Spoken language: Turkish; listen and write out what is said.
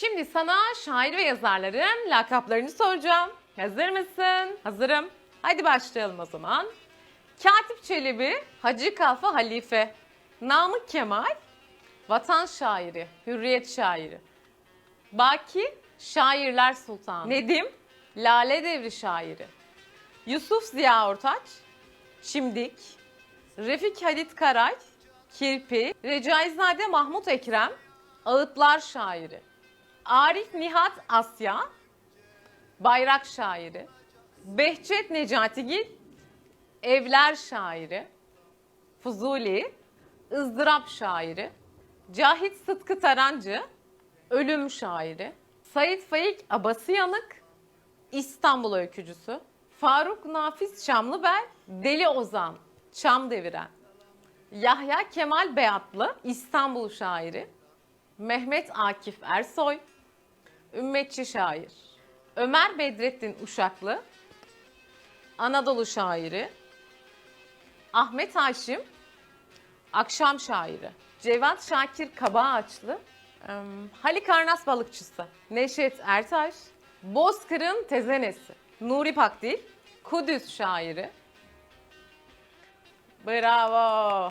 Şimdi sana şair ve yazarların lakaplarını soracağım. Hazır mısın? Hazırım. Hadi başlayalım o zaman. Katip Çelebi, Hacı Kalfa Halife, Namık Kemal, Vatan şairi, Hürriyet şairi. Baki, Şairler Sultanı. Nedim, Lale Devri şairi. Yusuf Ziya Ortaç, Şimdik, Refik Halit Karay, Kirpi, Recaizade Mahmut Ekrem, Ağıtlar şairi. Arif Nihat Asya, Bayrak şairi. Behçet Necatigil, Evler şairi. Fuzuli, ızdırap şairi. Cahit Sıtkı Tarancı, ölüm şairi. Said Faik Abasıyanık, İstanbul öykücüsü. Faruk Nafiz Çamlıbel, Deli Ozan, Çam Deviren. Yahya Kemal Beyatlı, İstanbul şairi. Mehmet Akif Ersoy, ümmetçi şair. Ömer Bedrettin Uşaklı, Anadolu şairi. Ahmet Haşim, akşam şairi. Cevat Şakir Kabaağaçlı, em, Halikarnas balıkçısı. Neşet Ertaş, Bozkır'ın tezenesi. Nuri Pakdil, Kudüs şairi. Bravo.